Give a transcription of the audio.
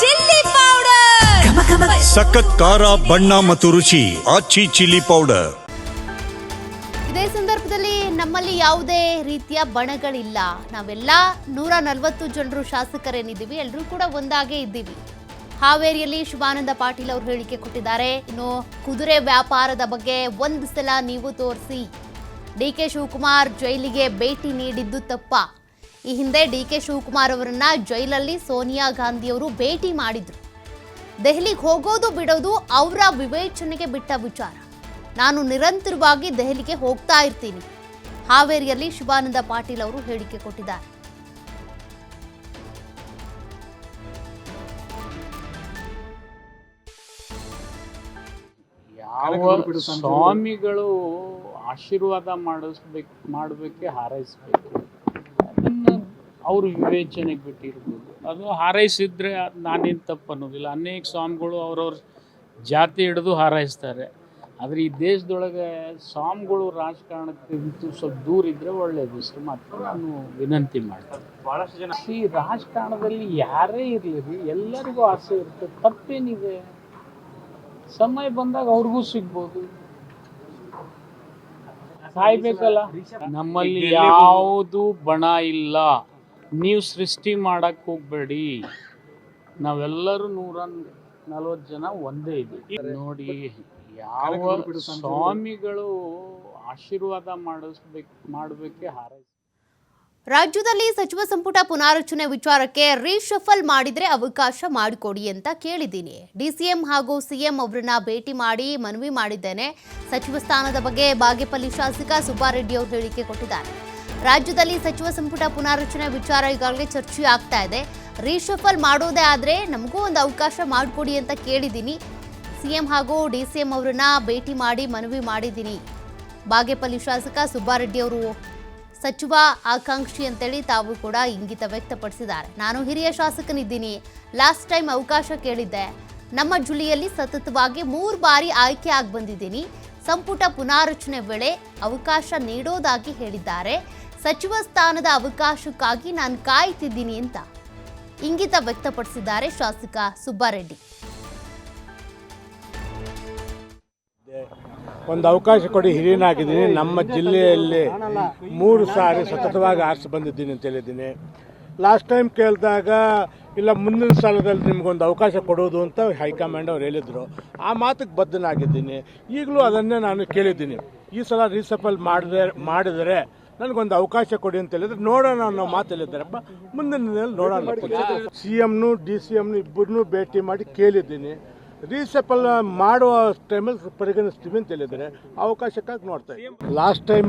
Chilli powder. ಸಖತ್ ಖಾರ ಬಣ್ಣ ಮತ್ತು ರುಚಿ ಆಚಿ ಚಿಲ್ಲಿ ಪೌಡರ್. ಇದೇ ಸಂದರ್ಭದಲ್ಲಿ ನಮ್ಮಲ್ಲಿ ಯಾವುದೇ ರೀತಿಯ ಬಣಗಳಿಲ್ಲ. ನಾವೆಲ್ಲ ನೂರ ನಲವತ್ತು ಜನರು ಶಾಸಕರೇನಿದ್ದೀವಿ. ಎಲ್ಲರೂ ಕೂಡ ಒಂದಾಗೇ ಇದ್ದೀವಿ. ಹಾವೇರಿಯಲ್ಲಿ ಶಿವಾನಂದ ಪಾಟೀಲ್ ಅವರು ಹೇಳಿಕೆ ಕೊಟ್ಟಿದ್ದಾರೆ. ಇನ್ನು ಕುದುರೆ ವ್ಯಾಪಾರದ ಬಗ್ಗೆ ಒಂದು ಸಲ ನೀವು ತೋರಿಸಿ. ಡಿ ಕೆ ಶಿವಕುಮಾರ್ ಜೈಲಿಗೆ ಭೇಟಿ ನೀಡಿದ್ದು ತಪ್ಪ. ಈ ಹಿಂದೆ ಡಿ ಕೆ ಶಿವಕುಮಾರ್ ಅವರನ್ನ ಜೈಲಲ್ಲಿ ಸೋನಿಯಾ ಗಾಂಧಿಯವರು ಭೇಟಿ ಮಾಡಿದ್ರು. ದೆಹಲಿಗೆ ಹೋಗೋದು ಬಿಡೋದು ಅವರ ವಿವೇಚನೆಗೆ ಬಿಟ್ಟ ವಿಚಾರ. ನಾನು ನಿರಂತರವಾಗಿ ದೆಹಲಿಗೆ ಹೋಗ್ತಾ ಇರ್ತೀನಿ. ಹಾವೇರಿಯಲ್ಲಿ ಶಿವಾನಂದ ಪಾಟೀಲ್ ಅವರು ಹೇಳಿಕೆ ಕೊಟ್ಟಿದ್ದಾರೆ. ಯಾವ ಸ್ವಾಮಿಗಳು ಆಶೀರ್ವಾದ ಮಾಡಿಸ್ಬೇಕು ಮಾಡಬೇಕೆ ಹಾರೈಸ್ಬೇಕು. ಅವರು ವಿವೇಚನೆಗೆ ಬಿಟ್ಟಿರ್ಬೋದು. ಅದು ಹಾರೈಸಿದ್ರೆ ನಾನೇನು ತಪ್ಪು ಅನ್ನೋದಿಲ್ಲ ಅನೇಕ ಸ್ವಾಮಿಗಳು ಅವ್ರವ್ರ ಜಾತಿ ಹಿಡಿದು ಹಾರೈಸ್ತಾರೆ. ಆದರೆ ಈ ದೇಶದೊಳಗೆ ಸ್ವಾಮಿಗಳು ರಾಜಕಾರಣಕ್ಕಿಂತ ಸ್ವಲ್ಪ ದೂರ ಇದ್ದರೆ ಒಳ್ಳೆಯದು ಸರ್ ಮಾತ್ರ ನಾನು ವಿನಂತಿ ಮಾಡ್ತೀನಿ. ಈ ರಾಜಕಾರಣದಲ್ಲಿ ಯಾರೇ ಇರಲಿ ಎಲ್ಲರಿಗೂ ಆಸೆ ಇರುತ್ತೆ. ತಪ್ಪೇನಿದೆ? ಸಮಯ ಬಂದಾಗ ಅವ್ರಿಗೂ ಸಿಗ್ಬೋದು. ಸಾಯ್ಬೇಕಲ್ಲ? ನಮ್ಮಲ್ಲಿ ಯಾವುದು ಬಣ ಇಲ್ಲ. ನೀವು ಸೃಷ್ಟಿ ಮಾಡಕ್ ಹೋಗ್ಬೇಡಿ. ನಾವೆಲ್ಲರೂ ನೂರ ನಲ್ವತ್ತು ಜನ ಒಂದೇ ಇದ್ದೀವಿ. ನೋಡಿ ಯಾವ ಸ್ವಾಮಿಗಳು ಆಶೀರ್ವಾದ ಮಾಡಿಸ್ಬೇಕು ಮಾಡಬೇಕೆ ಹಾರೈಸಿ ರಾಜ್ಯದಲ್ಲಿ ಸಚಿವ ಸಂಪುಟ ಪುನಾರಚನೆ ವಿಚಾರಕ್ಕೆ ರೀಶಫಲ್ ಮಾಡಿದ್ರೆ ಅವಕಾಶ ಮಾಡಿಕೊಡಿ ಅಂತ ಕೇಳಿದ್ದೀನಿ. ಡಿಸಿಎಂ ಹಾಗೂ ಸಿಎಂ ಅವರನ್ನ ಭೇಟಿ ಮಾಡಿ ಮನವಿ ಮಾಡಿದ್ದೇನೆ. ಸಚಿವ ಸ್ಥಾನದ ಬಗ್ಗೆ ಬಾಗೇಪಲ್ಲಿ ಶಾಸಕ ಸುಬ್ಬಾರೆಡ್ಡಿ ಅವರು ಹೇಳಿಕೆ ಕೊಟ್ಟಿದ್ದಾರೆ. ರಾಜ್ಯದಲ್ಲಿ ಸಚಿವ ಸಂಪುಟ ಪುನಾರಚನೆ ವಿಚಾರ ಈಗಾಗಲೇ ಚರ್ಚೆ ಆಗ್ತಾ ಇದೆ. ರೀಶಫಲ್ ಮಾಡೋದೇ ಆದರೆ ನಮಗೂ ಒಂದು ಅವಕಾಶ ಮಾಡಿಕೊಡಿ ಅಂತ ಕೇಳಿದ್ದೀನಿ. ಸಿಎಂ ಹಾಗೂ ಡಿಸಿಎಂ ಅವರನ್ನ ಭೇಟಿ ಮಾಡಿ ಮನವಿ ಮಾಡಿದ್ದೀನಿ. ಬಾಗೇಪಲ್ಲಿ ಶಾಸಕ ಸುಬ್ಬಾರೆಡ್ಡಿ ಅವರು, ಸಚಿವ ಆಕಾಂಕ್ಷಿ ಅಂತೇಳಿ ತಾವು ಕೂಡ ಇಂಗಿತ ವ್ಯಕ್ತಪಡಿಸಿದ್ದಾರೆ. ನಾನು ಹಿರಿಯ ಶಾಸಕನಿದ್ದೀನಿ. ಲಾಸ್ಟ್ ಟೈಮ್ ಅವಕಾಶ ಕೇಳಿದ್ದೆ. ನಮ್ಮ ಜುಲಿಯಲ್ಲಿ ಸತತವಾಗಿ ಮೂರು ಬಾರಿ ಆಯ್ಕೆ ಆಗಿ ಬಂದಿದ್ದೀನಿ ಸಂಪುಟ ಪುನಾರಚನೆ ವೇಳೆ ಅವಕಾಶ ನೀಡೋದಾಗಿ ಹೇಳಿದ್ದಾರೆ. ಸಚಿವ ಸ್ಥಾನದ ಅವಕಾಶಕ್ಕಾಗಿ ನಾನು ಕಾಯ್ತಿದ್ದೀನಿ ಅಂತ ಇಂಗಿತ ವ್ಯಕ್ತಪಡಿಸಿದ್ದಾರೆ ಶಾಸಕ ಸುಬ್ಬಾರೆಡ್ಡಿ. ಒಂದು ಅವಕಾಶ ಕೊಡಿ, ಹಿರಿಯನಾಗಿದ್ದೀನಿ. ನಮ್ಮ ಜಿಲ್ಲೆಯಲ್ಲಿ ಮೂರು ಸಾರಿ ಸತತವಾಗಿ ಆರಿಸಿ ಬಂದಿದ್ದೀನಿ ಅಂತ ಹೇಳಿದ್ದೀನಿ. ಲಾಸ್ಟ್ ಟೈಮ್ ಕೇಳಿದಾಗ, ಇಲ್ಲ, ಮುಂದಿನ ಸಾಲದಲ್ಲಿ ನಿಮಗೊಂದು ಅವಕಾಶ ಕೊಡೋದು ಅಂತ ಹೈಕಮಾಂಡ್ ಅವ್ರು ಹೇಳಿದರು. ಆ ಮಾತಿಗೆ ಬದ್ಧನಾಗಿದ್ದೀನಿ. ಈಗಲೂ ಅದನ್ನೇ ನಾನು ಕೇಳಿದ್ದೀನಿ. ಈ ಸಲ ರೀಸಫಲ್ ಮಾಡಿದರೆ ಮಾಡಿದರೆ ನನಗೊಂದು ಅವಕಾಶ ಕೊಡಿ ಅಂತ ಹೇಳಿದ್ರೆ ನೋಡೋಣ ಅನ್ನೋ ಮಾತು ಹೇಳಿದ್ದಾರಪ್ಪ ಮುಂದಿನ ದಿನದಲ್ಲಿ ನೋಡೋಣ ಸಿ ಎಮ್ನು ಡಿ ಸಿ ಎಮ್ನು ಇಬ್ಬರನ್ನೂ ಭೇಟಿ ಮಾಡಿ ಕೇಳಿದ್ದೀನಿ. ರೀಸೆಪಲ್ ಮಾಡುವ ಟೈಮಲ್ಲಿ ಪರಿಗಣಿಸ್ತೀವಿ ಅಂತ ಹೇಳಿದ್ದಾರೆ. ಅವಕಾಶಕ್ಕಾಗಿ ನೋಡ್ತಾ ಇದ್ದೀನಿ. Last time